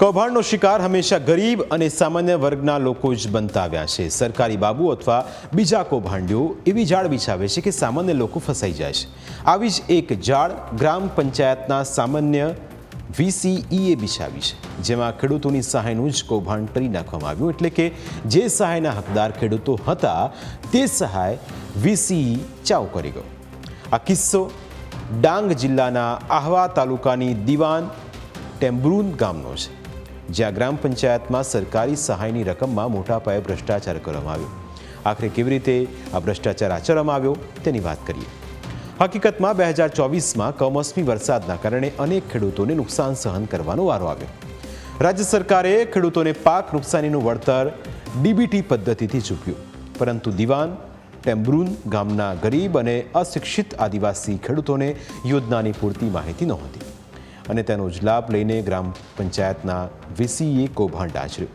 કૌભાંડનો શિકાર હંમેશા ગરીબ અને સામાન્ય વર્ગના લોકો જ બનતા આવ્યા છે. સરકારી બાબુ અથવા બીજા કૌભાંડીઓ એવી જાળ બિછાવે છે કે સામાન્ય લોકો ફસાઈ જાય છે. આવી જ એક જાળ ગ્રામ પંચાયતના સામાન્ય વીસીઈએ બિછાવી છે, જેમાં ખેડૂતોની સહાયનું જ કૌભાંડ કરી નાખવામાં આવ્યું. એટલે કે જે સહાયના હકદાર ખેડૂતો હતા, તે સહાય વીસીઈ ચાવ કરી ગયો. આ કિસ્સો ડાંગ જિલ્લાના આહવા તાલુકાની દિવાન ટેમ્બ્રુન ગામનો છે. જ્યાં ગ્રામ પંચાયતમાં સરકારી સહાયની રકમમાં મોટા પાયે ભ્રષ્ટાચાર કરવામાં આવ્યો. આખરે કેવી રીતે આ ભ્રષ્ટાચાર આચરવામાં આવ્યો, તેની વાત કરીએ. હકીકતમાં બે હજાર ચોવીસમાં કમોસમી વરસાદના કારણે અનેક ખેડૂતોને નુકસાન સહન કરવાનો વારો આવ્યો. રાજ્ય સરકારે ખેડૂતોને પાક નુકસાનીનું વળતર ડીબીટી પદ્ધતિથી ચૂક્યું. પરંતુ દિવાન, ટેમ્બ્રુન ગામના ગરીબ અને અશિક્ષિત આદિવાસી ખેડૂતોને યોજનાની પૂરતી માહિતી નહોતી. અને તેનો જ લાભ લઈને ગ્રામ પંચાયતના વીસીએ કૌભાંડ આચર્યું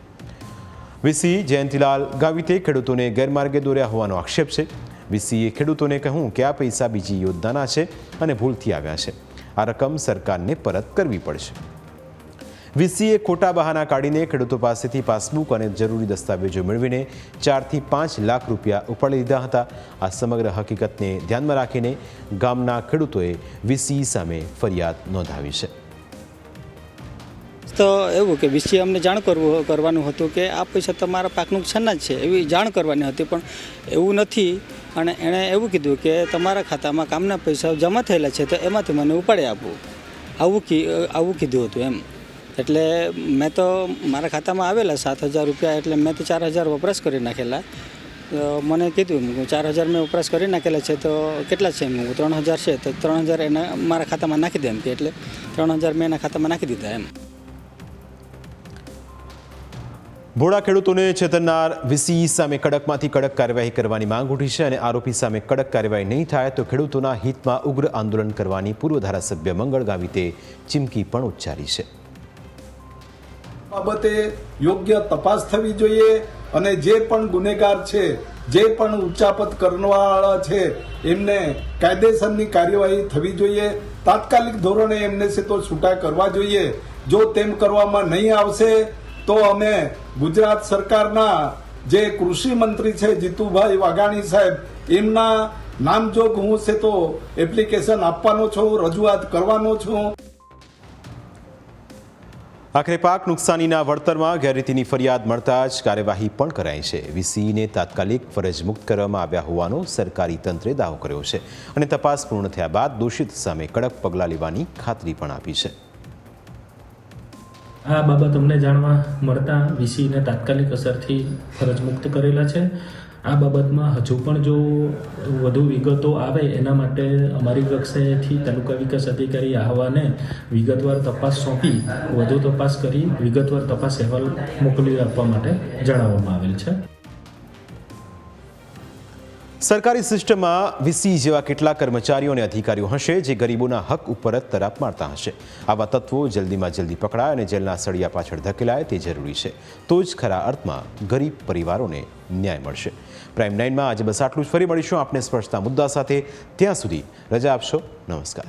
વીસી જયંતિલાલ ગાવિતે ખેડૂતોને ગેરમાર્ગે દોર્યા હોવાનો આક્ષેપ છે. વીસીએ ખેડૂતોને કહ્યું કે આ પૈસા બીજી યોજનાના છે અને ભૂલથી આવ્યા છે. આ રકમ સરકારને પરત કરવી પડશે. વીસીએ ખોટા બહાના કાઢીને ખેડૂતો પાસેથી પાસબુક અને જરૂરી દસ્તાવેજો મેળવીને ચારથી પાંચ લાખ રૂપિયા ઉપાડી લીધા હતા. આ સમગ્ર હકીકતને ધ્યાનમાં રાખીને ગામના ખેડૂતોએ વીસી સામે ફરિયાદ નોંધાવી છે. તો એવું કે વિશે અમને જાણ કરવું કરવાનું હતું કે આ પૈસા તમારા પાક નુકસાનના જ છે, એવી જાણ કરવાની હતી. પણ એવું નથી. અને એણે એવું કીધું કે તમારા ખાતામાં કામના પૈસા જમા થયેલા છે, તો એમાંથી મને ઉપાડી આપવું આવું કી આવું કીધું હતું એમ. એટલે મેં તો મારા ખાતામાં આવેલા સાત હજાર રૂપિયા, એટલે મેં તો ચાર હજાર વપરાશ કરી નાખેલા. મને કીધું ચાર હજાર મેં વપરાશ કરી નાખેલા છે, તો કેટલા છે એમ? ત્રણ હજાર છે, તો ત્રણ હજાર એને મારા ખાતામાં નાખી દે એમ કે એટલે ત્રણ હજાર મેં એના ખાતામાં નાખી દીધા એમ. ભોળા ખેડૂતોને છેતરનાર, વીસી સામે કડકમાંથી કડક કાર્યવાહી કરવાની માંગ ઉઠી છે અને આરોપી સામે કડક કાર્યવાહી નહીં થાય તો ખેડૂતોના હિતમાં ઉગ્ર આંદોલન કરવાની પૂર્વ ધારાસભ્ય મંગળ ગાવિતે ચીમકી પણ ઉચ્ચારી છે. બાબતે યોગ્ય તપાસ થવી જોઈએ અને જે પણ ગુનેગાર છે, જે પણ ઉચ્ચાપત કરવાવાળા છે, એમને કાયદેસરની કાર્યવાહી થવી જોઈએ. તાત્કાલિક ધોરણે એમને તો છૂટા કરવા જોઈએ. જો તેમ કરવામાં નહીં આવશે તો અમે ગુજરાત સરકારના જે કૃષિ મંત્રી છે જીતુભાઈ વાઘાણી સાહેબ, એમના નામજોગ હું છે તો એપ્લિકેશન આપવાનો છું, રજૂઆત કરવાનો છું. આખરે પાક નુકસાનીના વળતરમાં ગેરરીતિની ફરિયાદ મળતા જ કાર્યવાહી પણ કરાઈ છે. વીસીને તાત્કાલિક ફરજ મુક્ત કરવામાં આવ્યા હોવાનો સરકારી તંત્રે દાવો કર્યો છે અને તપાસ પૂર્ણ થયા બાદ દોષિત સામે કડક પગલાં લેવાની ખાતરી પણ આપી છે. આ બાબત અમને જાણવા મળતા વીસીને તાત્કાલિક અસરથી ફરજ મુક્ત કરેલા છે. આ બાબતમાં હજુ પણ જો વધુ વિગતો આવે, એના માટે અમારી કક્ષાએથી તાલુકા વિકાસ અધિકારી આહવાને વિગતવાર તપાસ સોંપી, વધુ તપાસ કરી, વિગતવાર તપાસ અહેવાલ મોકલી આપવા માટે જણાવવામાં આવેલ છે. સરકારી સિસ્ટમમાં વીસી જેવા કેટલાક કર્મચારીઓ અને અધિકારીઓ હશે જે ગરીબોના હક ઉપર જ તરાપ મારતા હશે. આવા તત્વો જલ્દીમાં જલ્દી પકડાય અને જેલના સળિયા પાછળ ધકેલાય તે જરૂરી છે. તો જ ખરા અર્થમાં ગરીબ પરિવારોને ન્યાય મળશે. પ્રાઇમ નાઇનમાં આજે બસ આટલું જ. ફરી મળીશું આપને સ્પર્શતા મુદ્દા સાથે. ત્યાં સુધી રજા આપશો. નમસ્કાર.